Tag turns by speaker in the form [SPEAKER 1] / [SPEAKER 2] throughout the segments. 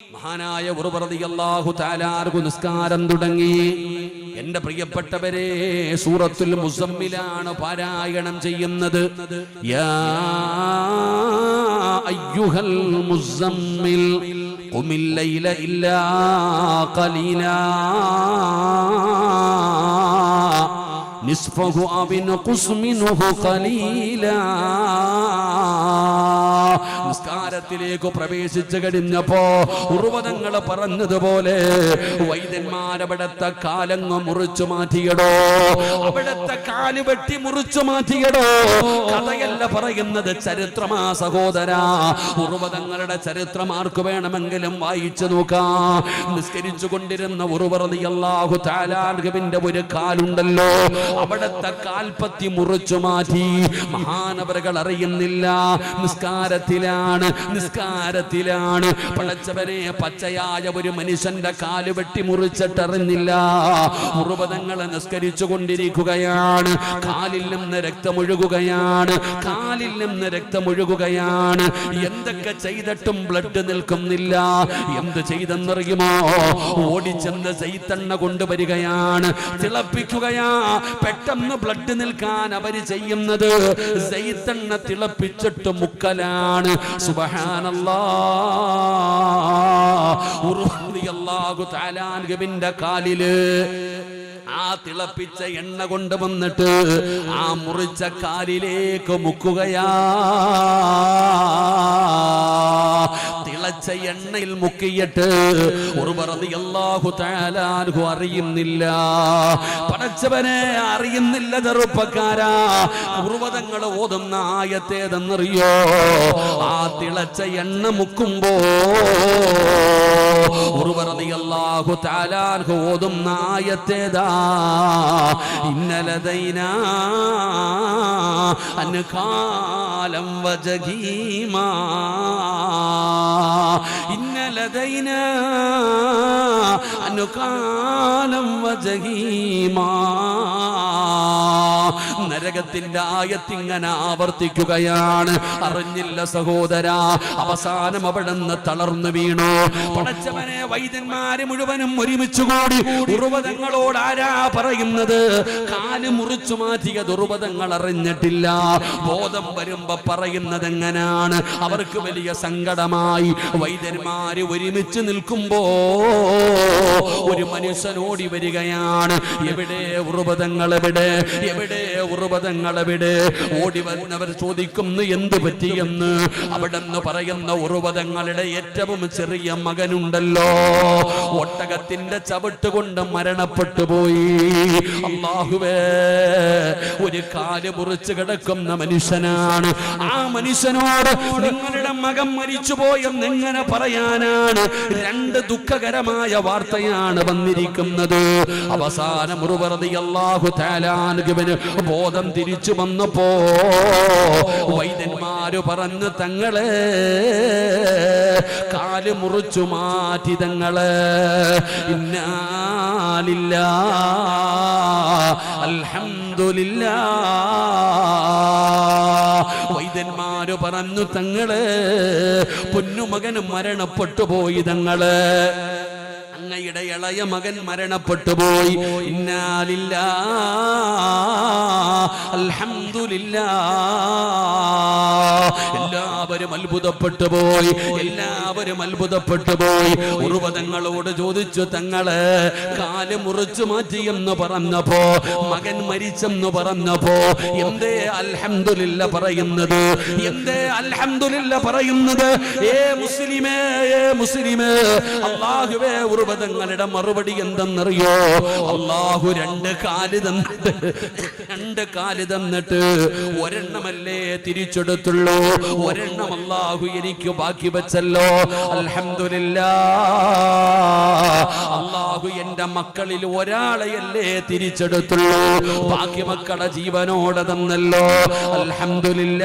[SPEAKER 1] മഹാനായ ഉറുപറതിയല്ലാഹു താലാർക്കു നിസ്കാരം തുടങ്ങി. എന്റെ പ്രിയപ്പെട്ടവരെ സൂറത്തുൽ മുസമ്മിലാണ് പാരായണം ചെയ്യുന്നത്. യാ അയ്യുഹൽ മുസമ്മിൽ ഇല്ലാ ഖലീലാ നിസ്ഫഹു അബിൻ ഖുസ്മിനുഹു ഖലീല. നിസ്കാരത്തിലേക്ക് പ്രവേശിച്ചു കഴിഞ്ഞപ്പോ ഉർവതങ്ങൾ പറഞ്ഞതുപോലെ വൈദ്യന്മാരവിടത്തെ കാലങ്ങ് മുറിച്ചു മാറ്റിയടോ. അവിടത്തെ കാൽ വെട്ടി മുറിച്ചു മാറ്റിയടോ. കഥയല്ല പറയുന്നത് ചരിത്രമാ സഹോദര. ഉർവതങ്ങളുടെ ചരിത്രം ആർക്ക് വേണമെങ്കിലും വായിച്ചു നോക്കാം. നിസ്കരിച്ചു കൊണ്ടിരുന്ന ഉറുവറതി അള്ളാഹു താലാർഗവിന്റെ ഒരു കാലുണ്ടല്ലോ. അവിടത്തെ കാൽപ്പത്തി മുറിച്ചു മാറ്റി. മഹാനവരകൾ അറിയുന്നില്ല. നിസ്കാരത്തിലാണ്. നിസ്കാരത്തിലാണ്. പടച്ചവനെ പച്ചയായ ഒരു മനുഷ്യന്റെ കാൽ വെട്ടി മുറിച്ചിട്ടറിഞ്ഞില്ല. മുറുപതങ്ങളെ നിസ്കരിച്ചു കൊണ്ടിരിക്കുകയാണ്. കാലിൽ നിന്ന് രക്തമൊഴുകുകയാണ്. കാലിൽ നിന്ന് രക്തമൊഴുകുകയാണ്. എന്തൊക്കെ ചെയ്തിട്ടും ബ്ലഡ് നിൽക്കുന്നില്ല. എന്ത് ചെയ്തെന്നറിയുമോ? ഓടിച്ചെന്ന് ചെയ്തെണ്ണ കൊണ്ടുവരികയാണ്. തിളപ്പിക്കുകയാ. പെട്ടെന്ന് ബ്ലഡ് നിൽക്കാൻ അവർ ചെയ്യുന്നത് ചെയ്ത്തെണ്ണ തിളപ്പിച്ചിട്ട് മുക്കലാണ്. സുബഹാനല്ലാ. അള്ളാഹു താലാൻഗവിന്റെ കാലിൽ ആ തിളപ്പിച്ച എണ്ണ കൊണ്ടുവന്നിട്ട് ആ മുറിച്ച കാലിലേക്ക് മുക്കുകയാ. തിളച്ച എണ്ണയിൽ മുക്കിയിട്ട് ഒരു പറഞ്ഞു എല്ലാഹു താലാൻഹു അറിയുന്നില്ല. പടച്ചവനെ അറിയുന്നില്ല ചെറുപ്പക്കാരാ. ഉർവതങ്ങൾ ഓതുന്ന ആയത്തേതെന്നറിയോ? ആ തിളച്ച എണ്ണ മുക്കുമ്പോ ഇന്നലതൈനാലം ഓതുന്ന വജഗീമാ ഇന്നലതൈന അനുകാലം വജഗീമാ നരകത്തിന്റെ ആയത്തിങ്ങനെ ആവർത്തിക്കുകയാണ്. അറിഞ്ഞില്ല സഹോദര അവസാനം അവിടെ നിന്ന് തളർന്നു വീണു. പടച്ചവനെ വൈദ്യന്മാര് മുഴുവനും ഒരുമിച്ച് കൂടി ദുർവതങ്ങളോട് ആരാ പറയുന്നത്? കാൽ മുറിച്ചു മാറ്റിയ ദുർവതങ്ങൾ അറിഞ്ഞിട്ടില്ല. ബോധം വരുമ്പോ പറയുന്നത് എങ്ങനാണ് അവർക്ക് വലിയ സങ്കടമായി. വൈദ്യന്മാര് ഒരുമിച്ച് നിൽക്കുമ്പോ ഒരു മനുഷ്യനോടി വരികയാണ്. എവിടെ ഉറുപതങ്ങൾ എവിടെ? എവിടെ ഉറുപതങ്ങൾ എവിടെ? ഓടി വരുന്നവർ ചോദിക്കുന്നു എന്ത് പറ്റിയെന്ന് അവിടെ നിന്ന് പറയുന്ന ഉറുപതങ്ങളുടെ ഏറ്റവും ചെറിയ മകനുണ്ടല്ലോ. ഒട്ടകത്തിന്റെ ചവിട്ട് കൊണ്ട് മരണപ്പെട്ടു പോയി. അള്ളാഹുവേ ഒരു കാൽ മുറിച്ച് കിടക്കുന്ന മനുഷ്യനാണ്. ആ മനുഷ്യനോട് നിങ്ങളുടെ മകൻ മരിച്ചു പോയെന്ന് എങ്ങനെ പറയാനാണ് രണ്ട് ദുഃഖകരമായ വാർത്തയാണ് വന്നിരിക്കുന്നത്. അവസാന മുറുവറതി അള്ളാഹു താലാനുഗവന് ബോധം തിരിച്ചു വന്നപ്പോ വൈദ്യന്മാര് പറഞ്ഞു തങ്ങളെ കാൽ മുറിച്ചു മാറ്റി തങ്ങൾ ഇന്നാലില്ല അൽഹംദുലില്ലാ. വൈദ്യന്മാര് പറഞ്ഞു തങ്ങൾ പൊന്നുമകന് മരണപ്പെട്ടു പോയി തങ്ങൾ. അങ്ങയുടെ ഇളയ മകൻ മരണപ്പെട്ടു പോയി. ഇന്നാലില്ല. അൽഹംദുലില്ലാ. എല്ലാവരും അത്ഭുതപ്പെട്ടു പോയി. എല്ലാവരും അത്ഭുതപ്പെട്ടു പോയി. ഉറുപതങ്ങളോട് ചോദിച്ചു തങ്ങൾ കാൽ മുറിച്ചു മാറ്റി എന്ന് പറഞ്ഞപ്പോ മകൻ മരിച്ചെന്ന് പറഞ്ഞപ്പോ എന്തേ അൽഹംദുലില്ല പറയുന്നത്? എന്തേ അൽഹംദുലില്ല പറയുന്നത്? ഏ മുസ്ലിമേ ഏ മുസ്ലിമേ അള്ളാഹുവേ ഉറുവതങ്ങളുടെ മറുപടി എന്തെന്നറിയോ? അള്ളാഹു രണ്ട് കാൽ തന്നിട്ട് രണ്ട് കാൽ തന്നിട്ട് ഒരെണ്ണമല്ലേ തിരിച്ചെടുത്തുള്ളൂ? ഒരെണ്ണം അള്ളാഹു എനിക്ക് ബാക്കി വെച്ചല്ലോ. അൽഹംദുലില്ലാ. അള്ളാഹു എന്റെ മക്കളിൽ ഒരാളെയല്ലേ തിരിച്ചെടുത്തുള്ളൂ? ബാക്കി മക്കളെ ജീവനോടെ തന്നല്ലോ. അലഹമില്ല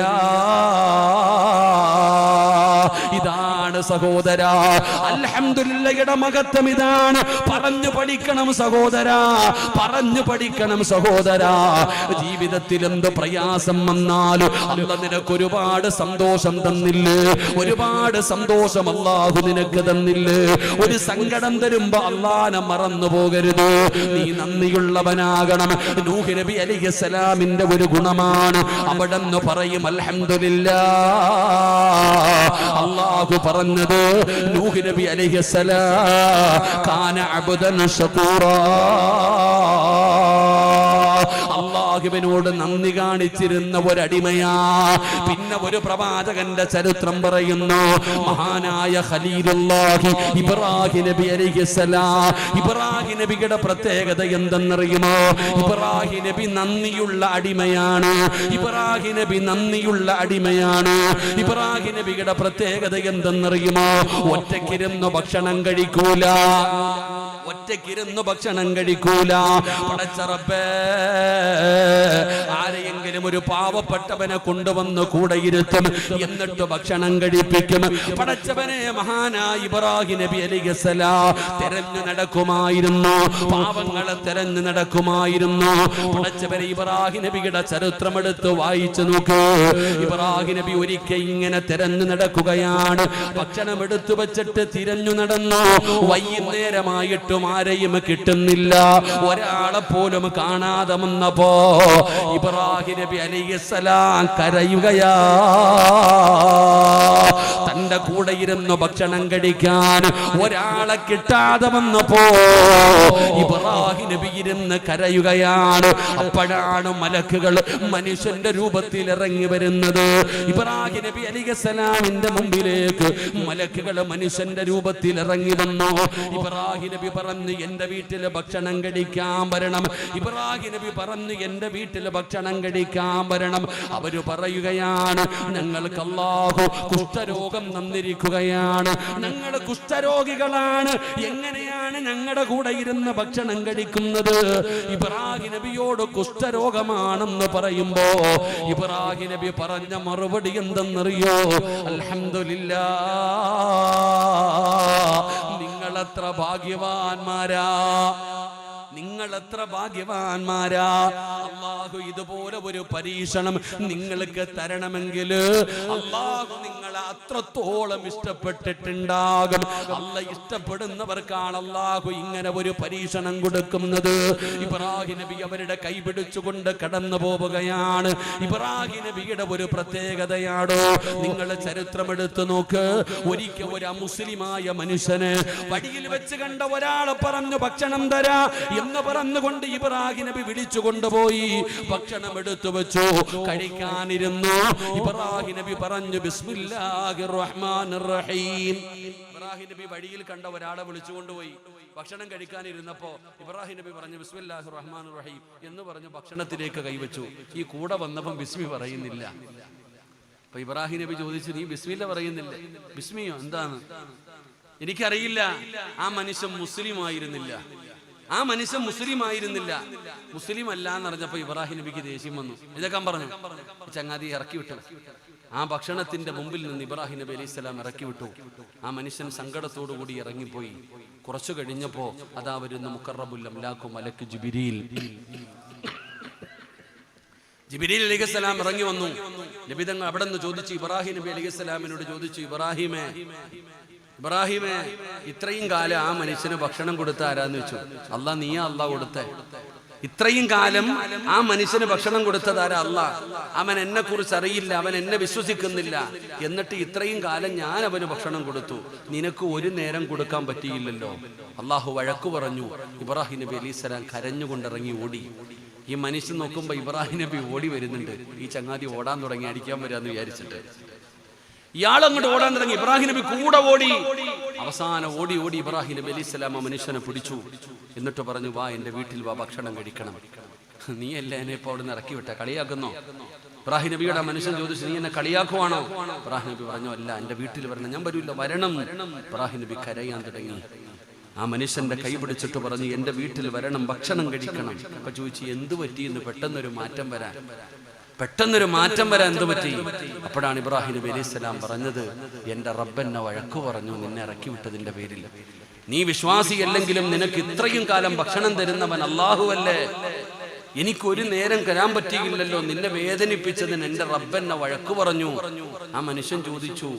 [SPEAKER 1] ഇതാണ് ഇതാണ് സഹോദര. അൽഹംദുലില്ലയുടെ മഹത്വം ഇതാണ്. പറഞ്ഞു പഠിക്കണം സഹോദര. പറഞ്ഞു പഠിക്കണം സഹോദര. ജീവിതത്തിൽ എന്ത് പ്രയാസം വന്നാലും അല്ല നിനക്ക് ഒരുപാട് സന്തോഷം തന്നില്ലേ? ഒരുപാട് സന്തോഷം അള്ളാഹു നിനക്ക് തന്നില്ലേ? ഒരു സങ്കടം തരുമ്പോ അള്ളാനെ മറന്നു പോകരുത്. നീ നന്ദിയുള്ളവനാകണം. നൂഹ് നബി അലിഹസലാമിന്റെ ഒരു ഗുണമാണ്. അവിടെ പറയും അൽഹംദുലില്ല അള്ളാഹു പറഞ്ഞത് നൂഹ് നബി അലിഹസലാ കാന അബ്ദൻ ഷകൂറാ അള്ളാഹുവിനോട് നന്ദി കാണിച്ചിരുന്ന ഒരടിമയാ. പിന്നെ ഒരു പ്രവാചകന്റെ ചരിത്രം പറയുന്നു മഹാനായ ഖലീലുല്ലാഹി ഇബ്രാഹിം നബി അലൈഹിസ്സലാം ഇബ്രാഹിം നബിയുടെ പ്രത്യേകത എന്തെന്നറിയുമോ? ഇബ്രാഹിം നബി നന്ദിയുള്ള അടിമയാണ്. ഇബ്രാഹിം നബി നന്ദിയുള്ള അടിമയാണ്. ഇബ്രാഹിം നബിയുടെ പ്രത്യേകത എന്തെന്നറിയുമോ? ഒറ്റക്കിരുന്ന് ഭക്ഷണം കഴിക്കൂല. ഒറ്റയ്ക്കിരുന്ന് ഭക്ഷണം കഴിക്കൂല. ആരെയെങ്കിലും ഒരു പാവപ്പെട്ടവനെ കൊണ്ടുവന്ന് കൂടെ ഇരുത്തും. എന്നിട്ട് ഭക്ഷണം കഴിപ്പിക്കും. പടച്ചവനെ മഹാനായ ഇബ്രാഹിം നബി അലിഗസല തെരഞ്ഞു നടക്കുമായിരുന്നു. പാവങ്ങളെ തെരഞ്ഞു നടക്കുമായിരുന്നു. പടച്ചവനെ ഇബ്രാഹിം നബിയുടെ ചരിത്രം എടുത്ത് വായിച്ചു നോക്കൂ. ഇബ്രാഹിം നബി ഒരിക്കൽ ഇങ്ങനെ തെരഞ്ഞു നടക്കുകയാണ്. ഭക്ഷണം എടുത്തു വെച്ചിട്ട് തിരഞ്ഞു നടന്നു. വൈകുന്നേരമായിട്ടും ആരെയും കിട്ടുന്നില്ല. ഒരാളെ പോലും കാണാതെ വന്നപ്പോ ഇബ്രാഹിം നബി അലൈഹിസ്സലാം കരയുകയാ. തന്റെ കൂടെ ഇരുന്ന് ഭക്ഷണം കഴിക്കാൻ ഒരാളെ കിട്ടാതെ വന്നപ്പോ ഇബ്രാഹിം നബി ഇരുന്ന് കരയുകയാണ്. അപ്പോഴാണ് മലക്കുകൾ മനുഷ്യന്റെ രൂപത്തിൽ ഇറങ്ങി വരുന്നത്. ഇബ്രാഹിം നബി അലിഗസലാമിന്റെ മുമ്പിലേക്ക് മലക്കുകൾ മനുഷ്യന്റെ രൂപത്തിൽ ഇറങ്ങി വന്നു. ഇബ്രാഹിം നബി പറഞ്ഞു എന്റെ വീട്ടിൽ ഭക്ഷണം കഴിക്കാൻ വരണം. ഇബ്രാഹിം നബി പറഞ്ഞു എന്റെ വീട്ടിൽ ഭക്ഷണം കഴിക്കാൻ വരണം. അവർ പറയുകയാണ് ഞങ്ങൾക്ക് അള്ളാഹു കുഷ്ഠരോഗം തന്നിരിക്കുകയാണ് ഞങ്ങൾ കുഷ്ഠരോഗികളാണ്. എങ്ങനെയാണ് ഞങ്ങളുടെ കൂടെ ഇരുന്ന് ഭക്ഷണം കഴിക്കുന്നത്? ഇബ്രാഹിം നബിയോട് കുഷ്ഠരോഗമാണെന്ന് പറയുമ്പോ ഇബ്രാഹിം നബി പറഞ്ഞ മറുപടി എന്തെന്നറിയോ? അൽഹംദുലില്ലാ. നിങ്ങളത്ര ഭാഗ്യവാന്മാരാ. നിങ്ങൾ എത്ര ഭാഗ്യവാന്മാരാ? അള്ളാഹു ഇതുപോലെ ഒരു പരീക്ഷണം നിങ്ങൾക്ക് തരണമെങ്കിൽ അള്ളാഹു നിങ്ങളെ അത്രത്തോളം ഇഷ്ടപ്പെട്ടിട്ടുണ്ടാകും. അല്ല ഇഷ്ടപ്പെടുന്നവർക്കാണ് അള്ളാഹു ഇങ്ങനെ ഒരു പരീക്ഷണം കൊടുക്കുന്നത്. ഇബ്രാഹിം നബി അവരുടെ കൈ പിടിച്ചുകൊണ്ട് കടന്നു പോവുകയാണ്. ഇബ്രാഹിം നബിയുടെ ഒരു പ്രത്യേകതയാണോ? നിങ്ങൾ ചരിത്രം എടുത്തു നോക്ക്. ഒരിക്കൽ ഒരു മുസ്ലിമായ മനുഷ്യന് വഴിയിൽ വെച്ച് കണ്ട ഒരാളെ പറഞ്ഞു ഭക്ഷണം തരാ. എന്ന് പറഞ്ഞുകൊണ്ട് ഇബ്രാഹിം നബി വിളിച്ചു കൊണ്ടുപോയി. ഭക്ഷണം എടുത്തു വെച്ചു. കഴിക്കാനിരുന്നു. ഇബ്രാഹിം നബി പറഞ്ഞു ബിസ്മില്ലാഹിർ റഹ്മാനിർ റഹീം ഇബ്രാഹിം നബി വഴിയിൽ കണ്ട ഒരാളെ വിളിച്ചു കൊണ്ടുപോയി. ഭക്ഷണം കഴിക്കാനിരുന്നപ്പോ ഇബ്രാഹിം നബി പറഞ്ഞു ബിസ്മില്ലാഹിർ റഹ്മാനിർ റഹീം എന്ന് പറഞ്ഞു ഭക്ഷണത്തിലേക്ക് കൈവച്ചു. ഈ കൂടെ വന്നപ്പം ബിസ്മി പറയുന്നില്ല. അപ്പൊ ഇബ്രാഹിം നബി ചോദിച്ചു നീ ബിസ്മില്ല പറയുന്നില്ല? ബിസ്മിയോ? എന്താണ്? എനിക്കറിയില്ല. ആ മനുഷ്യൻ മുസ്ലിം ആയിരുന്നില്ല ആ മനുഷ്യൻ മുസ്ലിം ആയിരുന്നില്ല മുസ്ലിം അല്ല എന്ന് പറഞ്ഞപ്പോ ഇബ്രാഹിം നബിക്ക് ദേഷ്യം വന്നു. ഇതൊക്കെ പറഞ്ഞു. ചങ്ങാതി ഇറക്കി വിട്ടു. ആ ഭക്ഷണത്തിന്റെ മുമ്പിൽ നിന്ന് ഇബ്രാഹിം നബി അലൈഹി സ്വലാം ഇറക്കി വിട്ടു. ആ മനുഷ്യൻ സങ്കടത്തോടു കൂടി ഇറങ്ങിപ്പോയി. കുറച്ചു കഴിഞ്ഞപ്പോ അതാ വരുന്ന മുക്കറബുൽ മലക്ക് ജിബിരിയിൽ ജിബിരിൽ അലൈഹി ഇറങ്ങി വന്നു. നബിതങ്ങൾ അവിടെ നിന്ന് ചോദിച്ചു. ഇബ്രാഹിം നബി അലൈഹി സ്വലാമിനോട് ചോദിച്ചു ഇബ്രാഹിമേ ഇബ്രാഹിമേ ഇത്രയും കാലം ആ മനുഷ്യന് ഭക്ഷണം കൊടുത്ത ആരാന്ന് വെച്ചു അല്ല നീയാ അല്ല കൊടുത്തേ. ഇത്രയും കാലം ആ മനുഷ്യന് ഭക്ഷണം കൊടുത്തതാരാ അല്ല അവൻ എന്നെ കുറിച്ച് അറിയില്ല അവൻ എന്നെ വിശ്വസിക്കുന്നില്ല. എന്നിട്ട് ഇത്രയും കാലം ഞാൻ അവന് ഭക്ഷണം കൊടുത്തു. നിനക്ക് ഒരു നേരം കൊടുക്കാൻ പറ്റിയില്ലല്ലോ. അള്ളാഹു വഴക്കു പറഞ്ഞു ഇബ്രാഹിം നബി അലൈഹിസ്സലാം കരഞ്ഞുകൊണ്ടിറങ്ങി ഓടി. ഈ മനുഷ്യൻ നോക്കുമ്പോ ഇബ്രാഹിം നബി ഓടി വരുന്നുണ്ട്. ഈ ചങ്ങാതി ഓടാൻ തുടങ്ങി അടിക്കാൻ വരാന്ന് വിചാരിച്ചിട്ട്. ഇയാൾ അങ്ങോട്ട് ഓടാൻ തുടങ്ങി ഇബ്രാഹിം നബി കൂടെ ഓടി. അവസാനം ഓടി ഓടി ഇബ്രാഹിം നബി അലൈഹി ആ മനുഷ്യനെ പിടിച്ചു. എന്നിട്ട് പറഞ്ഞു വാ എന്റെ വീട്ടിൽ വാ ഭക്ഷണം കഴിക്കണം. നീ അല്ലേ എന്നെ ഇപ്പൊ അവിടെ നിന്ന് ഇറക്കി വിട്ട? കളിയാക്കുന്നോ? ഇബ്രാഹിം നബിയുടെ മനുഷ്യൻ ചോദിച്ചു നീ എന്നെ കളിയാക്കുവാണോ? ഇബ്രാഹിം നബി പറഞ്ഞു അല്ല എന്റെ വീട്ടിൽ വരണം. ഞാൻ വരില്ല വരണം. ഇബ്രാഹിം നബി കരയാൻ തുടങ്ങി. ആ മനുഷ്യന്റെ കൈ പിടിച്ചിട്ട് പറഞ്ഞു എന്റെ വീട്ടിൽ വരണം ഭക്ഷണം കഴിക്കണം. അപ്പൊ ചോദിച്ചു എന്ത് പറ്റിയെന്ന് പെട്ടെന്നൊരു മാറ്റം വരാൻ. പെട്ടെന്നൊരു മാറ്റം വരാൻ എന്ത് പറ്റി? അപ്പോഴാണ് ഇബ്രാഹിം നബി അലൈഹി സ്വലാം പറഞ്ഞത് എന്റെ റബ്ബെന്നെ വഴക്കു പറഞ്ഞു നിന്നെ ഇറക്കി വിട്ടതിന്റെ പേരിൽ. നീ വിശ്വാസിയല്ലെങ്കിലും നിനക്ക് ഇത്രയും കാലം ഭക്ഷണം തരുന്നവൻ അല്ലാഹുവല്ലേ? എനിക്കൊരു നേരം കരാൻ പറ്റിയില്ലല്ലോ. നിന്നെ വേദനിപ്പിച്ചതിന് എന്റെ റബ്ബെന്നെ വഴക്ക് പറഞ്ഞു. ആ മനുഷ്യൻ ചോദിച്ചു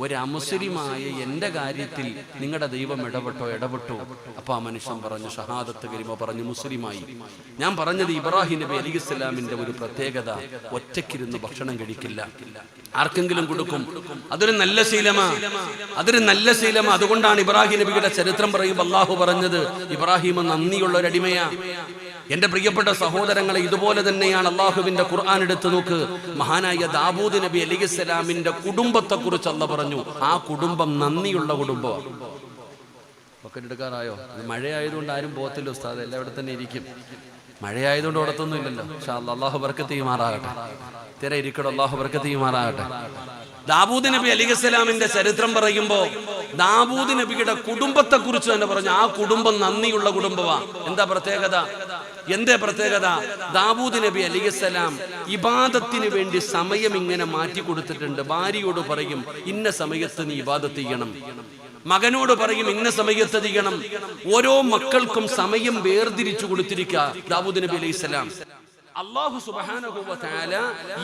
[SPEAKER 1] ഒരു അമുസ്ലിമായ എന്റെ കാര്യത്തിൽ നിങ്ങളുടെ ദൈവം ഇടപെട്ടോ ഇടപെട്ടോ? അപ്പൊ ആ മനുഷ്യൻ പറഞ്ഞു ഷഹാദത്ത് കരിമ പറഞ്ഞു മുസ്ലിമായി. ഞാൻ പറഞ്ഞത് ഇബ്രാഹിം നബി അലി ഇസ്ലാമിന്റെ ഒരു പ്രത്യേകത ഒറ്റയ്ക്കിരുന്ന് ഭക്ഷണം കഴിക്കില്ല. ആർക്കെങ്കിലും കൊടുക്കും. അതൊരു നല്ല ശീലമാ. അതൊരു നല്ല ശീലമാ. അതുകൊണ്ടാണ് ഇബ്രാഹിം നബിയുടെ ചരിത്രം പറയുമ്പോൾ അള്ളാഹു പറഞ്ഞത് ഇബ്രാഹിം നന്ദിയുള്ള ഒരു അടിമയാ എന്റെ പ്രിയപ്പെട്ട സഹോദരങ്ങളെ ഇതുപോലെ തന്നെയാണ് അള്ളാഹുവിന്റെ ഖുർആൻ എടുത്തു നോക്ക്. മഹാനായ ദാബൂദ് നബി അലിഖിസ്സലാമിന്റെ കുടുംബത്തെ കുറിച്ച് അല്ല പറഞ്ഞു. ആ കുടുംബം നന്ദിയുള്ള കുടുംബമാണ്. എടുക്കാറായോ? മഴയായതുകൊണ്ട് ആരും പോകത്തില്ല ഉസ്താദ് എല്ലാം ഇവിടെ തന്നെ ഇരിക്കും. മഴയായതുകൊണ്ട് ഓടത്തൊന്നും ഇല്ലല്ലോ. പക്ഷെ അള്ളാഹു ബർക്കത്ത് ചെയ്യുമാറാകട്ടെ. തിര ഇരിക്കടോ അള്ളാഹു ബർക്കത്ത് ചെയ്യുമാറാകട്ടെ. ദാബൂദ് നബി അലിഖിസ്സലാമിന്റെ ചരിത്രം പറയുമ്പോ ദാബൂദ് നബിയുടെ കുടുംബത്തെ കുറിച്ച് തന്നെ പറഞ്ഞു ആ കുടുംബം നന്ദിയുള്ള കുടുംബമാണ്. എന്താ പ്രത്യേകത? എന്തേ പ്രത്യേകത? ദാവൂദ് നബി അലിഖിസ്സലാം ഇബാദത്തിന് വേണ്ടി സമയം ഇങ്ങനെ മാറ്റി കൊടുത്തിട്ടുണ്ട്. ഭാര്യയോട് പറയും ഇന്ന സമയത്ത് നീ ഇബാദത്ത് ചെയ്യണം. മകനോട് പറയും ഇന്ന സമയത്ത് ചെയ്യണം. ഓരോ മക്കൾക്കും സമയം വേർതിരിച്ചു കൊടുത്തിരിക്കുക ദാവൂദ് നബി അലൈഹി സ്വലാം. അള്ളാഹു സുബാനുഭവത്താല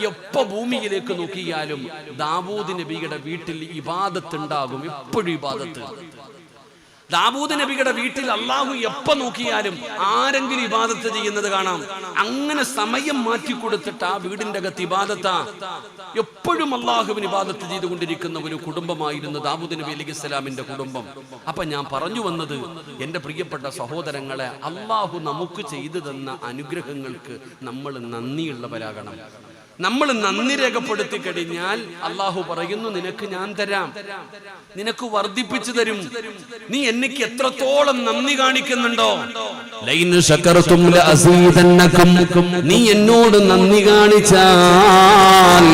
[SPEAKER 1] എപ്പോ ഭൂമിയിലേക്ക് നോക്കിയാലും ദാവൂദ് നബിയുടെ വീട്ടിൽ ഇബാദത്ത് ഉണ്ടാകും. എപ്പോഴും ഇബാദത്ത്. ദാവൂദ് നബിയുടെ വീട്ടിൽ അള്ളാഹു എപ്പോ നോക്കിയാലും ആരെങ്കിലും ഇബാദത്ത് ചെയ്യുന്നത് കാണാം. അങ്ങനെ സമയം മാറ്റി കൊടുത്തിട്ട് ആ വീടിന്റെ അകത്ത് ഇബാദത്ത. എപ്പോഴും അള്ളാഹുവിന് ഇബാദത്ത് ചെയ്തുകൊണ്ടിരിക്കുന്ന ഒരു കുടുംബമായിരുന്നു ദാബൂദ് നബി അലി ഇസ്ലാമിന്റെ കുടുംബം. അപ്പൊ ഞാൻ പറഞ്ഞു വന്നത് എന്റെ പ്രിയപ്പെട്ട സഹോദരങ്ങളെ അള്ളാഹു നമുക്ക് ചെയ്തു തന്ന അനുഗ്രഹങ്ങൾക്ക് നമ്മൾ നന്ദിയുള്ളവരാകണം. നമ്മൾ നന്ദി രേഖപ്പെടുത്തി കഴിഞ്ഞാൽ അള്ളാഹു പറയുന്നു നിനക്ക് ഞാൻ തരാം. നിനക്ക് വർദ്ധിപ്പിച്ചു തരും. നീ എനിക്ക് എത്രത്തോളം നന്ദി കാണിക്കുന്നുണ്ടോ. നീ എന്നോട് നന്ദി കാണിച്ചാൽ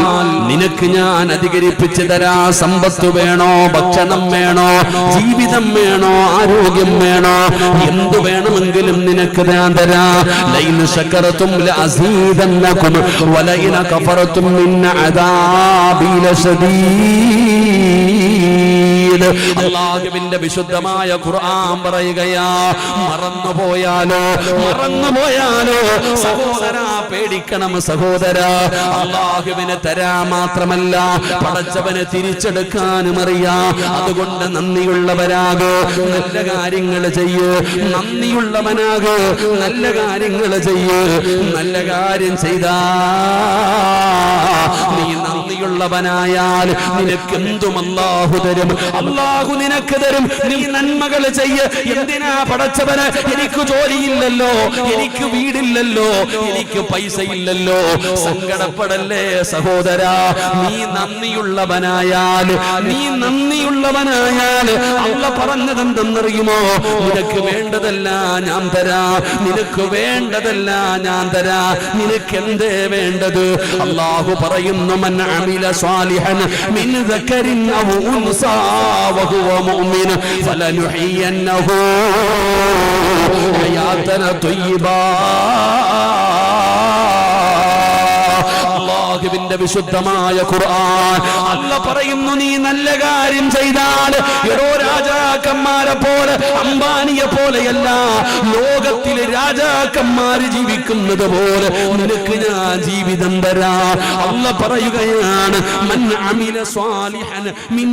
[SPEAKER 1] നിനക്ക് ഞാൻ അധികരിപ്പിച്ചു തരാ. സമ്പത്ത് വേണോ? ഭക്ഷണം വേണോ? ജീവിതം വേണോ? ആരോഗ്യം വേണോ? എന്തു വേണമെങ്കിലും നിനക്ക് ഞാൻ തരാ. ലൈന് ശകർത്തും كفرتم من عذابي لشديد. അദാബി അള്ളാഹുവിന്റെ വിശുദ്ധമായ ഖുർആൻ പറയുകയാ മറന്നു പോയാലോ മറന്നു പോയാലോ സഹോദര പേടിക്കണം സഹോദര. അള്ളാഹുവിനെ തരാ മാത്രമല്ല പടച്ചവന് തിരിച്ചെടുക്കാനും അറിയാം. അതുകൊണ്ട് നന്ദിയുള്ളവരാകോ നല്ല കാര്യങ്ങൾ ചെയ്യൂ. നന്ദിയുള്ളവനാകോ നല്ല കാര്യങ്ങൾ ചെയ്യൂ. നല്ല കാര്യം ചെയ്താ നീ നന്ദിയുള്ളവനായാൽ നിനക്ക് അള്ളാഹു തരും. അള്ളാഹു നിനക്ക് തരും. നീ നന്മകൾ ചെയ്യ്. എന്തിനാ പടച്ചവന്? എനിക്ക് ജോലിയില്ലല്ലോ. എനിക്ക് വീടില്ലല്ലോ. എനിക്ക് പൈസ ഇല്ലല്ലോ സങ്കടപ്പെടല്ലേ സഹോദര? നീ നന്ദിയുള്ളവനായാൽ നീ നന്ദിയുള്ളവനായാൽ അള്ള പറഞ്ഞതെന്തെന്നറിയുമോ? നിനക്ക് വേണ്ടതല്ല ഞാൻ തരാ. നിനക്ക് വേണ്ടതല്ല ഞാൻ തരാ. നിനക്ക് എന്തേ വേണ്ടത്? അള്ളാഹു പറയുന്നു മൻ عمل صالحا من ذكر أو أنثى وهو مؤمن فلنحيينه حياة طيبة അള്ളാഹുവിന്റെ വിശുദ്ധമായ ഖുർആൻ. അല്ല പറയുന്നു നീ നല്ല കാര്യം ചെയ്താൽ ഏതോ രാജാക്കന്മാരെ പോലെ അംബാനിയെ പോലെയല്ല ലോകത്തിലെ രാജാക്കന്മാര് ജീവിക്കുന്നത് പോലെ നിനക്ക് ഞാൻ ജീവിതം തരാ. അല്ല പറയുകയാണ് മൻ അമില സ്വാലിഹൻ മിൻ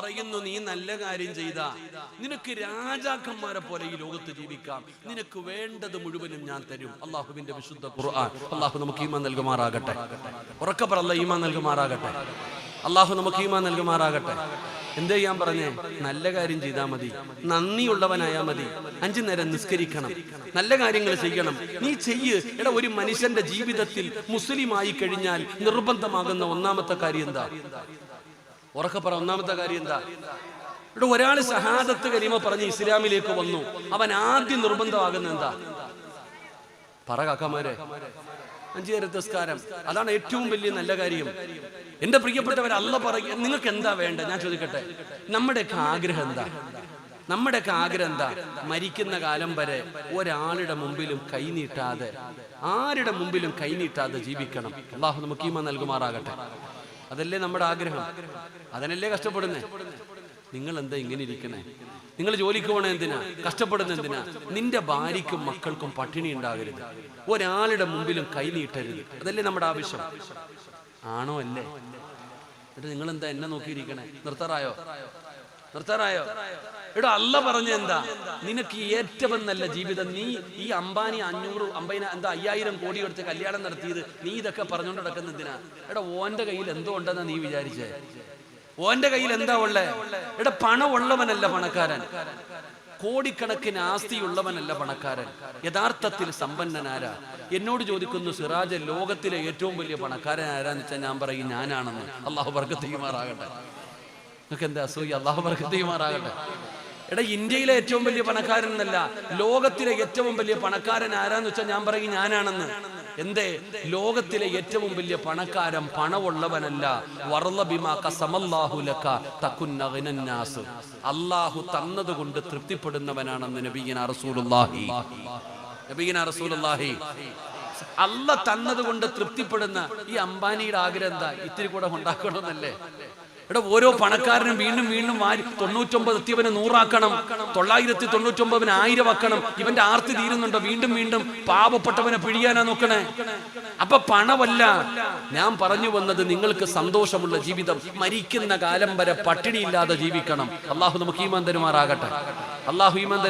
[SPEAKER 1] പറയുന്നു നീ നല്ല കാര്യം ചെയ്ത. നിനക്ക് രാജാക്കന്മാരെ പോലെ ഈ ലോകത്ത് ജീവിക്കാം. നിനക്ക് വേണ്ടത് മുഴുവനും ഞാൻ തരും. അള്ളാഹുവിന്റെ വിശുദ്ധ ഖുർആൻ. അള്ളാഹു നമുക്ക് ഈമാൻ നൽകുമാറാകട്ടെ. ഉറക്കെ പറല്ല ഈമാൻ നൽകുമാറാകട്ടെ. അള്ളാഹു നമുക്ക് ഈമാൻ നൽകുമാറാകട്ടെ. എന്ത് ചെയ്യാൻ പറഞ്ഞേ? നല്ല കാര്യം ചെയ്താൽ മതി. നന്ദിയുള്ളവനായാൽ മതി. അഞ്ചു നേരം നിസ്കരിക്കണം. നല്ല കാര്യങ്ങൾ ചെയ്യണം. നീ ചെയ്യ്. എടാ ഒരു മനുഷ്യന്റെ ജീവിതത്തിൽ മുസ്ലിം ആയി കഴിഞ്ഞാൽ നിർബന്ധമാകുന്ന ഒന്നാമത്തെ കാര്യം എന്താ? ഉറക്കെ പറ ഒന്നാമത്തെ കാര്യം എന്താ? ഇവിടെ ഒരാൾ ഷഹാദത്ത് കരീമ പറഞ്ഞ് ഇസ്ലാമിലേക്ക് വന്നു. അവൻ ആദ്യം നിർബന്ധമാകുന്ന എന്താ? പറ കാക്കമാരെ. അഞ്ചു നേരത്തെ നിസ്കാരം. അതാണ് ഏറ്റവും വലിയ നല്ല കാര്യം. എന്റെ പ്രിയപ്പെട്ടവർ അല്ല പറയും നിങ്ങൾക്ക് എന്താ വേണ്ട ഞാൻ ചോദിക്കട്ടെ. നമ്മുടെയൊക്കെ ആഗ്രഹം എന്താ? നമ്മുടെയൊക്കെ ആഗ്രഹം എന്താ? മരിക്കുന്ന കാലം വരെ ഒരാളുടെ മുമ്പിലും കൈനീട്ടാതെ ആരുടെ മുമ്പിലും കൈനീട്ടാതെ ജീവിക്കണം. അള്ളാഹു നമുക്ക് ഈമ നൽകുമാറാകട്ടെ. അതല്ലേ നമ്മുടെ ആഗ്രഹം. അതിനല്ലേ കഷ്ടപ്പെടുന്നേ? നിങ്ങൾ എന്താ ഇങ്ങനെ ഇരിക്കണേ? നിങ്ങൾ ജോലിക്ക് പോണ എന്തിനാ? കഷ്ടപ്പെടുന്ന എന്തിനാ? നിന്റെ ഭാര്യക്കും മക്കൾക്കും പട്ടിണി ഉണ്ടാകരുത്. ഒരാളുടെ മുമ്പിലും കൈ നീട്ടരുത്. അതല്ലേ നമ്മുടെ ആവശ്യം. ആണോ അല്ലേ? എന്നിട്ട് നിങ്ങൾ എന്താ എന്നെ നോക്കിയിരിക്കണേ? നിർത്താറായോ? നിർത്താറായോ എടോ അല്ല പറഞ്ഞ എന്താ? നിനക്ക് ഏറ്റവും നല്ല ജീവിതം നീ ഈ അംബാനി അഞ്ഞൂറ് അമ്പതിന എന്താ അയ്യായിരം കോടി കൊടുത്ത് കല്യാണം നടത്തിയത് നീ ഇതൊക്കെ പറഞ്ഞുകൊണ്ട് നടക്കുന്ന എന്തിനാ? എടാ ഓന്റെ കയ്യിൽ എന്തോ ഉണ്ടെന്നാ നീ വിചാരിച്ചേ? ഓന്റെ കയ്യിൽ എന്താ ഉള്ളേ? എടാ പണം ഉള്ളവനല്ല പണക്കാരൻ. കോടിക്കണക്കിന് ആസ്തിയുള്ളവനല്ല പണക്കാരൻ. യഥാർത്ഥത്തിൽ സമ്പന്നനാരാ? എന്നോട് ചോദിക്കുന്നു സിറാജ് ലോകത്തിലെ ഏറ്റവും വലിയ പണക്കാരൻ ആരാന്ന് വെച്ചാൽ ഞാൻ പറയും ഞാനാണെന്ന്. അള്ളാഹു വർഗത്തിയുമാറാകട്ടെ നിങ്ങൾക്ക് എന്താ അസൂയ? അള്ളാഹു വർഗത്തിയുമാറാകട്ടെ എടാ ഇന്ത്യയിലെ ഏറ്റവും വലിയ പണക്കാരൻ എന്നല്ല ലോകത്തിലെ ഏറ്റവും വലിയ പണക്കാരൻ ആരാന്ന് വെച്ചാൽ ഞാൻ പറയും ഞാനാണെന്ന്. എന്തേ? ലോകത്തിലെ ഏറ്റവും വലിയ പണക്കാരൻ പണമുള്ളവനല്ല. അള്ളാഹു തന്നതുകൊണ്ട് തൃപ്തിപ്പെടുന്നവനാണെന്ന് നബീന റസൂലുള്ളാഹി. നബിയന റസൂലുള്ളാഹി. അല്ല തന്നതുകൊണ്ട് തൃപ്തിപ്പെടുന്ന ഈ അംബാനിയുടെ ആഗ്രഹം എന്താ? ഇത്തിരി കൂടെ ഉണ്ടാക്കണമെന്നല്ലേ? എടാ ഓരോ പണക്കാരനും വീണ്ടും വീണ്ടും വാരി തൊണ്ണൂറ്റൊമ്പത് എത്തിയവന് നൂറാക്കണം തൊള്ളായിരത്തി തൊണ്ണൂറ്റൊമ്പതിന് ആയിരം ആക്കണം. ഇവന്റെ ആർത്തി തീരുന്നുണ്ടോ? വീണ്ടും വീണ്ടും പാവപ്പെട്ടവനെ പിഴിയാനാ നോക്കണേ. അപ്പൊ പണമല്ല ഞാൻ പറഞ്ഞു വന്നത് നിങ്ങൾക്ക് സന്തോഷമുള്ള ജീവിതം മരിക്കുന്ന കാലം വരെ പട്ടിണിയില്ലാതെ ജീവിക്കണം. അള്ളാഹു നമുക്ക് ഈമാൻ അള്ളാഹു ഈമാൻ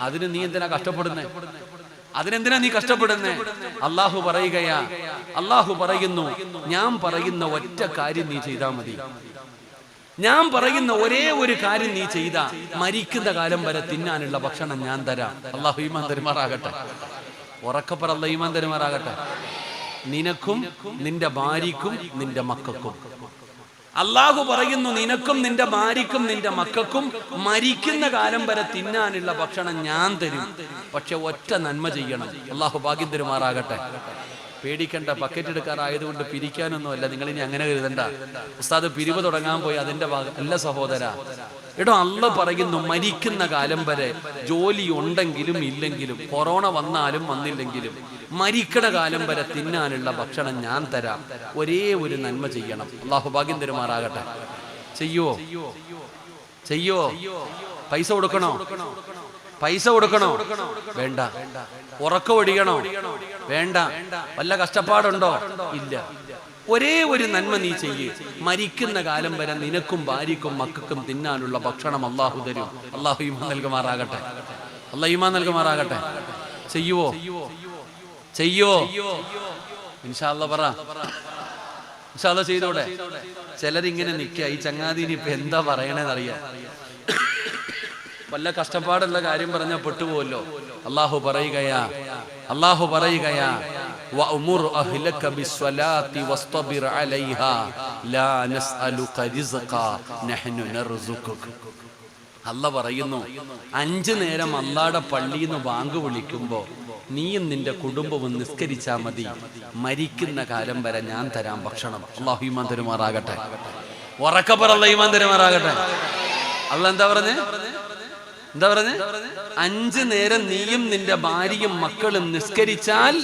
[SPEAKER 1] അതിന് നീ എന്തിനാ കഷ്ടപ്പെടുന്നേ? അതിനെന്തിനാ നീ കഷ്ടപ്പെടുന്നേ? അള്ളാഹു പറയുകയാ അള്ളാഹു പറയുന്നു ഞാൻ പറയുന്ന ഒറ്റ കാര്യം നീ ചെയ്താൽ മതി. ഞാൻ പറയുന്ന ഒരേ ഒരു കാര്യം നീ ചെയ്ത മരിക്കുന്ന കാലം വരെ തിന്നാനുള്ള ഭക്ഷണം ഞാൻ തരാം. അള്ളാഹു ഈമാൻ തരുമാറാകട്ടെ. ഉറക്കപ്പറ അല്ല ഈമാൻ തരുമാറാകട്ടെ. നിനക്കും നിന്റെ ഭാര്യക്കും നിന്റെ മക്കൾക്കും. അള്ളാഹു പറയുന്നു നിനക്കും നിന്റെ ഭാര്യക്കും നിന്റെ മക്കൾക്കും മരിക്കുന്ന കാലം വരെ തിന്നാനുള്ള ഭക്ഷണം ഞാൻ തരും. പക്ഷെ ഒറ്റ നന്മ ചെയ്യണം. അള്ളാഹു ഭാഗ്യം തരുമാറാകട്ടെ. പേടിക്കണ്ട ബക്കറ്റ് എടുക്കാറായതുകൊണ്ട് പിരിക്കാനൊന്നുമല്ല നിങ്ങൾ ഇനി അങ്ങനെ കരുതണ്ട. ഉസ്താദ് പിരിവ് തുടങ്ങാൻ പോയി അതിന്റെ ഭാഗം. അല്ല സഹോദര എടോ അള്ള പറയുന്നു മരിക്കുന്ന കാലം വരെ ജോലി ഉണ്ടെങ്കിലും ഇല്ലെങ്കിലും കൊറോണ വന്നാലും വന്നില്ലെങ്കിലും മരിക്കണ കാലം വരെ തിന്നാനുള്ള ഭക്ഷണം ഞാൻ തരാം. ഒരേ ഒരു നന്മ ചെയ്യണം. അള്ളാഹു ഭാഗ്യം തരുമാറാകട്ടെ. ചെയ്യോ? ചെയ്യോ? പൈസ കൊടുക്കണോ? പൈസ കൊടുക്കണോ? വേണ്ട. ഉറക്കമൊടിയണോ വേണ്ട. വല്ല കഷ്ടപ്പാടുണ്ടോ? ഇല്ല. ഒരേ ഒരു നന്മ നീ ചെയ്യ്. മരിക്കുന്ന കാലം വരെ നിനക്കും ഭാര്യക്കും മക്കൾക്കും തിന്നാനുള്ള ഭക്ഷണം അള്ളാഹു തരും. അള്ളാഹു ഇമാ നൽകുമാറാകട്ടെ. അള്ളാഹ് ഇമാ നൽകുമാറാകട്ടെ. ചെയ്യുവോ? ചെയ്യോ ഇൻഷാല്ല പറ. ഇൻഷാല്ല ചെയ്തോടെ. ചിലരിങ്ങനെ നിൽക്കുക ഈ ചങ്ങാതിനി ഇപ്പൊ എന്താ പറയണേന്നറിയാം. വല്ല കഷ്ടപ്പാടുള്ള കാര്യം പറഞ്ഞാൽ പെട്ടുപോവല്ലോ. അള്ളാഹു പറയുകയാ അള്ളാഹു പറയുകയാ അല്ല പറയുന്നു അഞ്ചു നേരം അള്ളാടെ പള്ളിയിൽ നിന്ന് ബാങ്ക് വിളിക്കുമ്പോ നീയും നിന്റെ കുടുംബവും നിസ്കരിച്ചാ മതി. മരിക്കുന്ന കാലം വരെ ഞാൻ തരാം ഭക്ഷണം. അള്ളാഹു ഈമാൻ തരുമാറാകട്ടെ. ഉറക്കപ്പറ അള്ളഹിമാൻ തരുമാറാകട്ടെ. അള്ള എന്താ പറഞ്ഞേ? എന്താ പറഞ്ഞ്? അഞ്ചു നേരം നീയും നിന്റെ ഭാര്യയും മക്കളും നിസ്കരിച്ചാൽ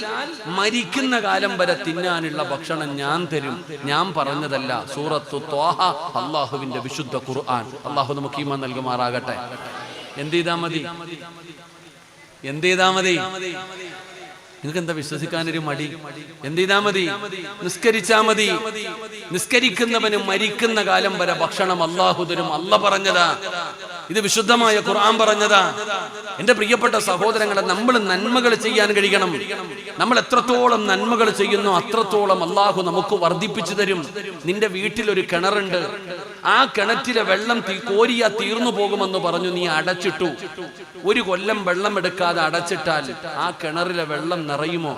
[SPEAKER 1] മരിക്കുന്ന കാലം വരെ തിന്നാനുള്ള ഭക്ഷണം ഞാൻ തരും. ഞാൻ പറഞ്ഞതല്ല. സൂറത്തു ത്വാഹ അള്ളാഹുവിന്റെ വിശുദ്ധ ഖുർആൻ. അള്ളാഹു നമുക്ക് ഈമാൻ നൽകുമാറാകട്ടെ. എന്ത് ചെയ്താ മതി? എന്ത് ചെയ്താ മതി? നിങ്ങൾക്ക് എന്താ വിശ്വസിക്കാനൊരു മടി? എന്ത് ചെയ്താ മതി? നിസ്കരിച്ചാ മതി. നിസ്കരിക്കുന്നവന് മരിക്കുന്ന കാലം വരെ ഭക്ഷണം അള്ളാഹു തരും അല്ല പറഞ്ഞതാ. ഇത് വിശുദ്ധമായ ഖുർആൻ പറഞ്ഞതാ. എന്റെ പ്രിയപ്പെട്ട സഹോദരങ്ങളെ നമ്മൾ നന്മകൾ ചെയ്യാൻ കഴിയണം. നമ്മൾ എത്രത്തോളം നന്മകൾ ചെയ്യുന്നു അത്രത്തോളം അള്ളാഹു നമുക്ക് വർദ്ധിപ്പിച്ചു തരും. നിന്റെ വീട്ടിൽ ഒരു കിണറുണ്ട്. ആ കിണറ്റിലെ വെള്ളം കോരിയാ തീർന്നു പോകുമെന്ന് പറഞ്ഞു നീ അടച്ചിട്ടു. ഒരു കൊല്ലം വെള്ളം എടുക്കാതെ അടച്ചിട്ടാൽ ആ കിണറിലെ വെള്ളം നിറയുമോ?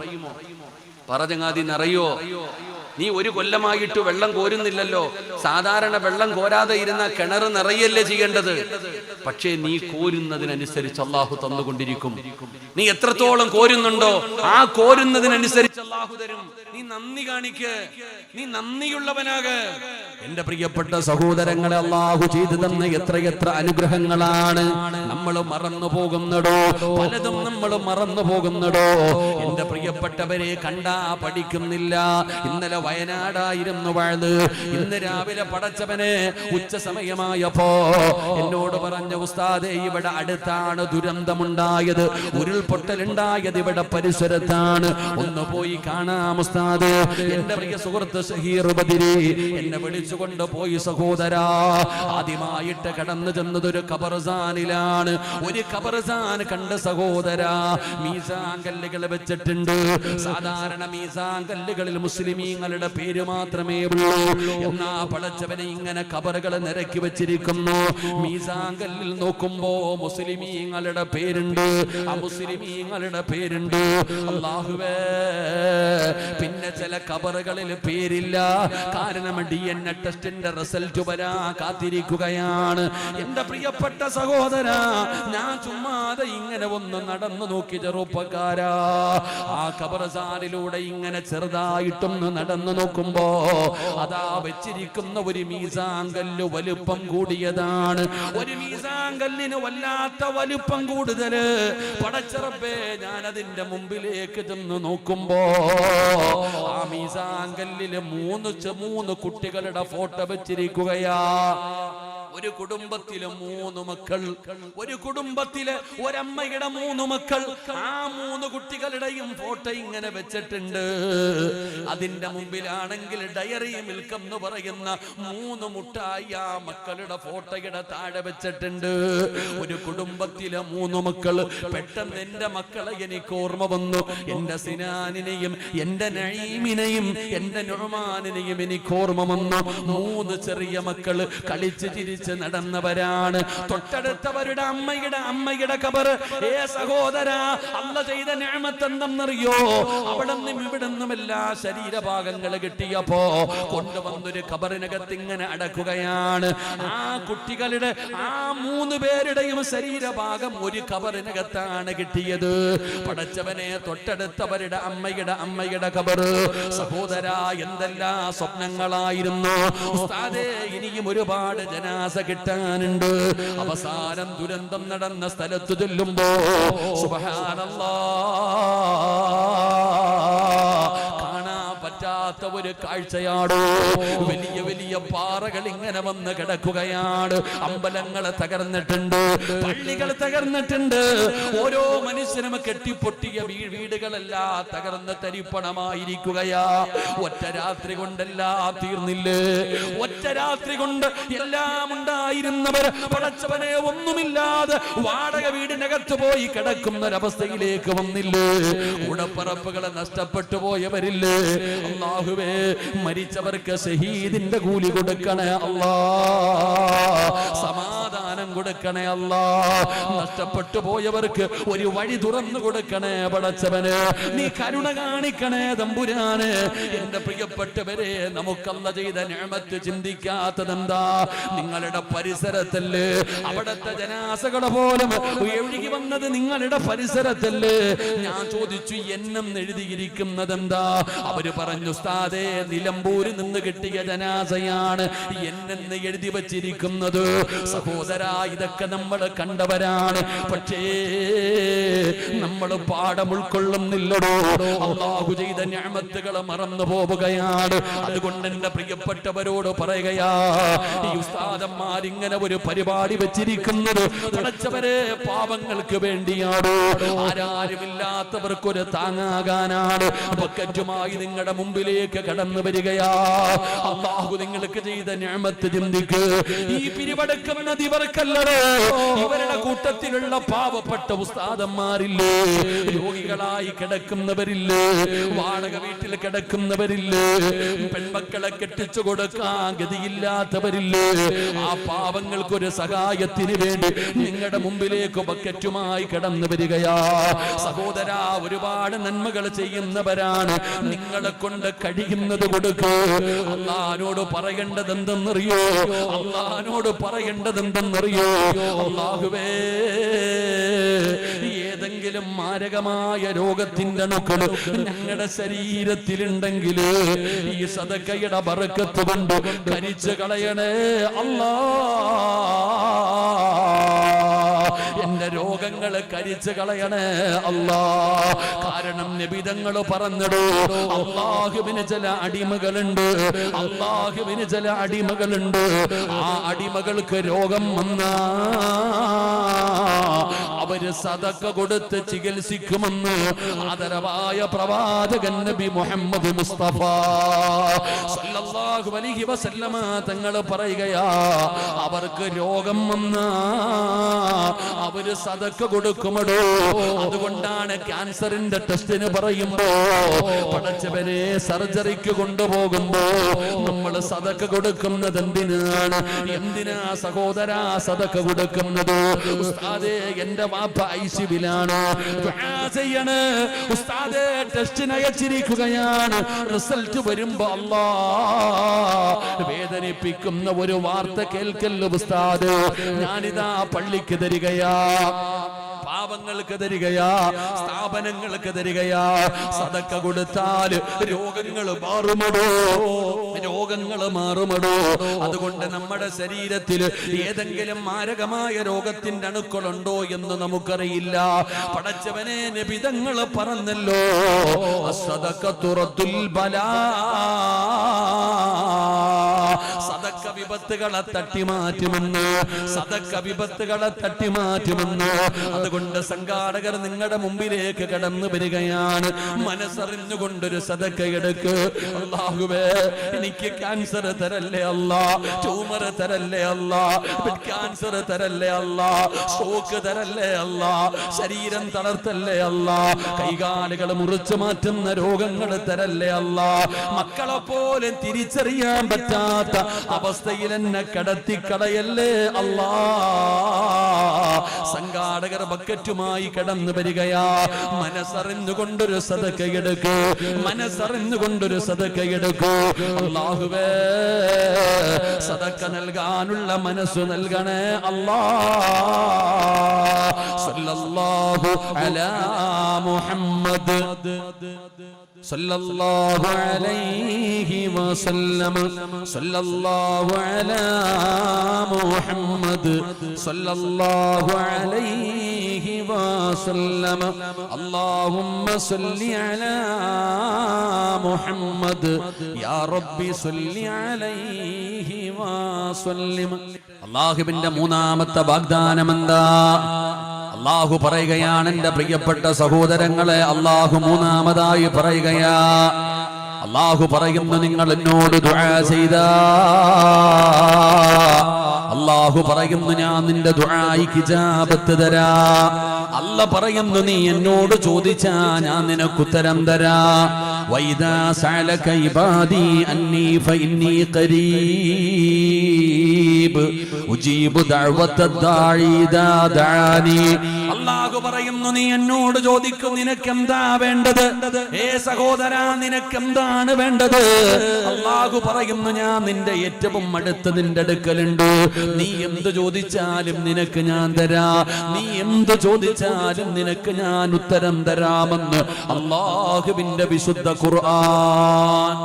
[SPEAKER 1] പറ നിറയോ? നീ ഒരു കൊല്ലമായിട്ട് വെള്ളം കോരുന്നില്ലല്ലോ. സാധാരണ വെള്ളം കോരാതെ ഇരുന്ന കിണർ നിറയല്ലേ ചെയ്യേണ്ടത്? പക്ഷേ നീ കോരുന്നതിനനുസരിച്ച് അള്ളാഹു തന്നുകൊണ്ടിരിക്കും. നീ എത്രത്തോളം കോരുന്നുണ്ടോ ആ കോരുന്നതിനനുസരിച്ച് അള്ളാഹു തരും. നീ നന്ദി കാണിക്ക. നീ നന്ദിയുള്ളവനാക്. എന്റെ പ്രിയപ്പെട്ട സഹോദരങ്ങളെ അള്ളാഹു ചെയ്തു തന്ന എത്രയെത്ര അനുഗ്രഹങ്ങളാണ്. നമ്മൾ മറന്നു പോകുന്നടോ. പലതും നമ്മൾ മറന്നു പോകുന്നടോ. എന്റെ പ്രിയപ്പെട്ടവരെ കണ്ടാ പഠിക്കുന്നില്ല. ഇന്നലെ വയനാടായിരുന്നു വാഴ്ന്ന് ഇന്ന് രാവിലെ പടച്ചവനെ ഉച്ച സമയമായപ്പോ എന്നോട് പറഞ്ഞ ഉസ്താദെ ഇവിടെ അടുത്താണ് ദുരന്തമുണ്ടായത്. ഉരുൾപൊട്ടലുണ്ടായത് ഇവിടെ പരിസരത്താണ്. ഒന്ന് പോയി കാണാം ഉസ്താദ്. എന്റെ പ്രിയ സുഹൃത്ത് ഷഹീർ ബദിരി എന്നെ വിളിച്ചുകൊണ്ട് പോയി സഹോദര. ആദ്യമായിട്ട് കടന്നു ചെന്നത് ഒരു കബർസാനിലാണ് ഒരു കബർസാൻ കണ്ട സഹോദര. മീസാൻ കല്ലുകൾ വെച്ചിട്ടുണ്ട്. സാധാരണ മീസാൻ കല്ലുകളിൽ മുസ്ലിമീങ്ങളുടെ പേര് മാത്രമേ ഉള്ളൂ. എന്നാ പടച്ചവനെ ഇങ്ങനെ കബറുകൾ നിരക്കി വെച്ചിരിക്കുന്നു. മീസാൻ കല്ലിൽ നോക്കുമ്പോ മുസ്ലിമീങ്ങളുടെ പേരുണ്ട്. ആ മുസ്ലിമീങ്ങളുടെ പേരുണ്ട്. അള്ളാഹുവേ പിന്നെ ചില കബറുകളിൽ പേരില്ല. കാരണം ഡി എൻ എ ടെസ്റ്റിന്റെ റിസൾട്ട് വരാ കാത്തിരിക്കുകയാണ്. എന്റെ പ്രിയപ്പെട്ട സഹോദര ഞാൻ ചുമ്മാതെ ഇങ്ങനെ ഒന്ന് നടന്നു നോക്കി ചെറുപ്പക്കാരാ. ആ കബറസാറിലൂടെ ഇങ്ങനെ ചെറുതായിട്ടൊന്ന് നടന്നു നോക്കുമ്പോ അതാ വെച്ചിരിക്കുന്ന ഒരു മീസാങ്കല്ല് വലുപ്പം കൂടിയതാണ്. ഒരു മീസാങ്കല്ലിന് വല്ലാത്ത വലുപ്പം കൂടുതൽ പടച്ചിറപ്പേ ഞാൻ അതിന്റെ മുമ്പിലേക്ക് ചെന്ന് നോക്കുമ്പോ ആ മീസാങ്കല്ലിൽ മൂന്ന് മൂന്ന് കുട്ടികളുടെ ഫോട്ടോ വെച്ചിരിക്കുകയാ. ഒരു കുടുംബത്തിലെ മൂന്ന് മക്കൾ ഒരു കുടുംബത്തിലെ ഒരമ്മയുടെ മൂന്ന് മക്കൾ ആ മൂന്ന് കുട്ടികളുടെയും ഫോട്ടോ ഇങ്ങനെ വെച്ചിട്ടുണ്ട്. അതിന്റെ മുമ്പിലാണെങ്കിൽ ഡയറി മിൽക്ക് എന്ന് പറയുന്ന മൂന്ന് മുട്ടായി ആ മക്കളുടെ ഫോട്ടോയുടെ താഴെ വെച്ചിട്ടുണ്ട്. ഒരു കുടുംബത്തിലെ മൂന്ന് മക്കൾ പെട്ടെന്ന് എന്റെ മക്കളെ എനിക്ക് ഓർമ്മ വന്നു. എന്റെ സിനാനിനെയും എന്റെ നഴീമിനെയും എന്റെ നുഴമാനിനെയും എനിക്ക് ഓർമ്മ വന്നു. മൂന്ന് ചെറിയ മക്കൾ കളിച്ച് ചിരിച്ച് നടന്നവരാണ്. തൊട്ടടുത്തവരുടെ അമ്മയുടെ അമ്മയുടെ കബർ. ഏ സഹോദര അല്ല ചെയ്ത ഞാമത്തെന്തെന്നറിയോ അവിടെ നിന്നും ഇവിടെ നിന്നും എല്ലാ ശരീരഭാഗങ്ങൾ കിട്ടിയപ്പോ കൊണ്ടുവന്നൊരു കബറിനകത്ത് ഇങ്ങനെ അടക്കുകയാണ്. ആ കുട്ടികളുടെ ആ മൂന്ന് പേരുടെയും ശരീരഭാഗം ഒരു കബറിനകത്താണ് കിട്ടിയത്. പടച്ചവനെ തൊട്ടടുത്തവരുടെ അമ്മയുടെ അമ്മയുടെ കബർ സഹോദര എന്തെല്ലാം സ്വപ്നങ്ങളായിരുന്നു. ഉസ്താദേ ഇനിയും ഒരുപാട് ജനാസ കിട്ടാനുണ്ട്. അവസാനം ദുരന്തം നടന്ന സ്ഥലത്ത് ചെല്ലുമ്പോ സുബ്ഹാനല്ലാ പറ്റാത്ത ഒരു കാഴ്ചയാണോ. വലിയ വലിയ പാറകൾ ഇങ്ങനെ വന്ന് കിടക്കുകയാണ്. അമ്പലങ്ങൾ തകർന്നിട്ടുണ്ട്. പള്ളികൾ തകർന്നിട്ടുണ്ട്. ഓരോ മനുഷ്യനും കെട്ടിപ്പൊട്ടിയ വീടുകളെല്ലാം തകർന്ന് തരിപ്പണമായിരിക്കുകയാ. ഒറ്റ രാത്രി കൊണ്ടെല്ലാം തീർന്നില്ലേ? ഒറ്റ രാത്രി കൊണ്ട് എല്ലാം ഉണ്ടായിരുന്നവർ പടച്ചവനെ ഒന്നുമില്ലാതെ വാടക വീടിനകത്ത് പോയി കിടക്കുന്ന ഒരവസ്ഥയിലേക്ക് വന്നില്ലേ? ഉടപ്പറപ്പുകളെ നഷ്ടപ്പെട്ടു പോയവരില്ലേ? അള്ളാഹുവേ മരിച്ചവർക്ക് ഷഹീദിന്റെ കൂലി കൊടുക്കണേ അള്ളാ. സമാധാനം കൊടുക്കണേ അല്ലാ നഷ്ടപ്പെട്ടു പോയവർക്ക് ഒരു വഴി തുറന്നു കൊടുക്കണേ പടച്ചവന്. നീ കരുണ കാണിക്കണേ തമ്പുരാന്. എന്റെ പ്രിയപ്പെട്ടവരെ നമുക്കല്ല ചെയ്ത ഞാമത്ത് ചിന്തിക്കാത്തതെന്താ? നിങ്ങളുടെ പരിസരത്തല്ലേ? അവിടത്തെ ജനാസകളെ പോലും ഒഴുകി വന്നത് നിങ്ങളുടെ പരിസരത്തല്ലേ? ഞാൻ ചോദിച്ചു എന്നും എഴുതിയിരിക്കുന്നത് എന്താ അവർ പറഞ്ഞു ഉസ്താദേ നിലമ്പൂരിൽ നിന്ന് കിട്ടിയ ജനാസയാണ് എന്നെന്ന് എഴുതി വച്ചിരിക്കുന്നത്. സഹോദര ഇതൊക്കെ നമ്മൾ കണ്ടവരാണ്. പക്ഷേ നമ്മൾ പാഠം ഉൾക്കൊള്ളുന്നില്ലടോ. അള്ളാഹു ചെയ്ത ഞാമത്തുകളെ മറന്നു പോവുകയാണ്. അതുകൊണ്ട് എന്റെ പ്രിയപ്പെട്ടവരോട് പറയുകയാ ഈ ഉസ്താദന്മാർ ഇങ്ങനെ ഒരു പരിപാടി വെച്ചിരിക്കുന്നത് പടച്ചവരെ പാവങ്ങൾക്ക് വേണ്ടിയാണോ ആരാരുമില്ലാത്തവർക്കൊരു താങ്ങാകാനാണ്. ബക്കറ്റുമായി നിങ്ങളുടെ മുമ്പിലേക്ക് കടന്നു വരികയാ. അള്ളാഹു നിങ്ങൾക്ക് ചെയ്ത ഞാമത്ത് ചിന്തിക്ക്. ഈ പിരിവടക്കം ഇവർക്കല്ലടോ ഇവരുടെ കൂട്ടത്തിലുള്ള പാവപ്പെട്ട ഉസ്താദന്മാരില്ലേ? രോഗികളായി കിടക്കുന്നവരില്ലേ? വാടക വീട്ടിൽ കിടക്കുന്നവരില്ലേ? പെൺമക്കളെ കെട്ടിച്ചു കൊടുക്കാൻ ഗതിയില്ലാത്തവരില്ലേ? ആ പാവങ്ങൾക്കൊരു സഹായത്തിന് വേണ്ടി നിങ്ങളുടെ മുമ്പിലേക്ക് ബക്കറ്റുമായി കടന്നു വരികയാ. സഹോദര ഒരുപാട് നന്മകൾ ചെയ്യുന്നവരാണ്. നിങ്ങളെ കൊണ്ട് കഴിയുന്നത് കൊടുക്ക്. അള്ളഹാനോട് പറയേണ്ടത് എന്തെന്നറിയോ അള്ളഹാനോട് പറയേണ്ടത് എന്തെന്നറിയോ അള്ളാഹുവേ ഏതെങ്കിലും മാരകമായ രോഗത്തിന്റെ അണുക്കൾ ഞങ്ങളുടെ ശരീരത്തിലുണ്ടെങ്കിൽ ഈ സദക്കയുടെ ബറക്കത്ത് കൊണ്ട് കരിച്ചു കളയണേ. അല്ലാ എന്റെ രോഗങ്ങൾ കരിച്ചു കളയണേ അല്ലാ. കാരണം നിബിതങ്ങൾ പറഞ്ഞിടൂ അള്ളാഹുവിന് ചില അടിമകളുണ്ട് അള്ളാഹുവിന് ചില അടിമകളുണ്ട്. ആ അടിമകൾക്ക് രോഗം വന്നാ. അവർ സതക്ക കൊടുത്ത് ചികിത്സിക്കുമെന്ന് ആദരവായ പ്രവാചകൻ നബി മുഹമ്മദ് മുസ്തഫ. സല്ലല്ലാഹു അലൈഹി വസല്ലമ തങ്ങൾ പറയുകയാ അവർക്ക് രോഗം വന്ന അവർ സതക്ക കൊടുക്കുമടോ. അതുകൊണ്ടാണ് ക്യാൻസറിന്റെ ടെസ്റ്റിന് പറയുമ്പോ പടച്ചവനെ സർജറിക്ക് കൊണ്ടുപോകുമ്പോ നമ്മൾ സതക്ക കൊടുക്കുന്നത് എന്തിനാണ്? എന്തിനാ സഹോദര സതക്ക കൊടുക്കുന്നത്? എന്റെ ഐസിബിലാണ് ചെയ്യണ്. ഉസ്താദേ ടെസ്റ്റിന് അയച്ചിരിക്കുകയാണ്. റിസൾട്ട് വരുമ്പോ അല്ലാ വേദനിപ്പിക്കുന്ന ഒരു വാർത്ത കേൾക്കല്ലോ ഉസ്താദ്? ഞാനിതാ പള്ളിക്ക് തരികയാ. പാവങ്ങൾക്ക് തരികയാ സ്ഥാപനങ്ങൾക്ക് തരികയാ സതക്ക കൊടുത്താൽ രോഗങ്ങൾ മാറുമടോ? രോഗങ്ങൾ മാറുമടോ? അതുകൊണ്ട് നമ്മുടെ ശരീരത്തിൽ ഏതെങ്കിലും മാരകമായ രോഗത്തിന്റെ അണുക്കളുണ്ടോ എന്ന് നമുക്കറിയില്ല. പടച്ചവനെ നിബിതങ്ങൾ പറഞ്ഞല്ലോ സതക്ക തുറത്തുൽ ബലാ. സതക്ക വിപത്തുകളെ തട്ടിമാറ്റുമെന്ന് സതക്ക വിപത്തുകളെ തട്ടിമാറ്റുമെന്ന്. അതുകൊണ്ട് സംഘാടകർ നിങ്ങളുടെ മുമ്പിലേക്ക് കടന്നു വരികയാണ്. മനസ്സറിഞ്ഞുകൊണ്ടൊരു സതക്ക എടുക്ക്. അള്ളാഹുവേ എനിക്ക് ക്യാൻസർ തരല്ലേ അല്ല? ട്യൂമർ തരല്ലേ അല്ല? ക്യാൻസർ തരല്ലേ അല്ല? സ്ട്രോക്ക് തരല്ലേ അല്ല? ശരീരം തളർത്തല്ലേ അല്ല? കൈകാലുകൾ മുറിച്ചു മാറ്റുന്ന രോഗങ്ങൾ തരല്ലേ അല്ല? മക്കളെ പോലും തിരിച്ചറിയാൻ പറ്റാത്ത അവസ്ഥയിൽ എന്നെ കടത്തി കളയല്ലേ അല്ലാ സംഘാടകർ ബക്കറ്റുമായി കടന്നു വരികയാ. മനസ്സറിഞ്ഞുകൊണ്ടൊരു സതക്കയെടുക്കൂ മനസ്സറിഞ്ഞുകൊണ്ടൊരു സതക്കയെടുക്കൂ അള്ളാഹുവേ സതക്ക നൽകാനുള്ള മനസ്സ് നൽകണേ. അല്ലാ സല്ലല്ലാഹു അലാ മുഹമ്മദ്. صلى الله عليه وسلم صلى الله على محمد صلى الله عليه وسلم اللهم صل على محمد يا ربي صل عليه وسلم അള്ളാഹുവിന്റെ മൂന്നാമത്തെ വാഗ്ദാനം എന്താ അള്ളാഹു പറയുകയാണ് എന്റെ പ്രിയപ്പെട്ട സഹോദരങ്ങളെ അള്ളാഹു മൂന്നാമതായി പറയുകയാ. അള്ളാഹു പറയുന്നു നിങ്ങൾ എന്നോട് ദുആ ചെയ്ത. അള്ളാഹു പറയുന്നു ഞാൻ നിന്റെ ദുആയിക്ക് ജാപത്ത് തരാ. അല്ല പറയുന്നു നീ എന്നോട് ചോദിച്ചാ ഞാൻ നിനക്ക് ഉത്തരം തരാ. വൈദാ സഅലക ഇബാദി അന്നി ഫഇന്നി ഖരീബ് ഉജീബു ഉജീബ് അള്ളാഹു പറയുന്നു നീ എന്നോട് ചോദിക്കും നിനക്ക് എന്താ വേണ്ടത്? ഏ സഹോദര നിനക്ക് എന്താണ് വേണ്ടത്? അല്ലാഹു പറയുന്നു ഞാൻ നിന്റെ ഏറ്റവും അടുത്ത് നിന്റെ അടുക്കലുണ്ട്. നീ എന്ത് ചോദിച്ചാലും നിനക്ക് ഞാൻ തരാ. നീ എന്ത് ചോദിച്ചാലും നിനക്ക് ഞാൻ ഉത്തരം തരാമെന്ന് അള്ളാഹുവിന്റെ വിശുദ്ധ ഖുർആൻ.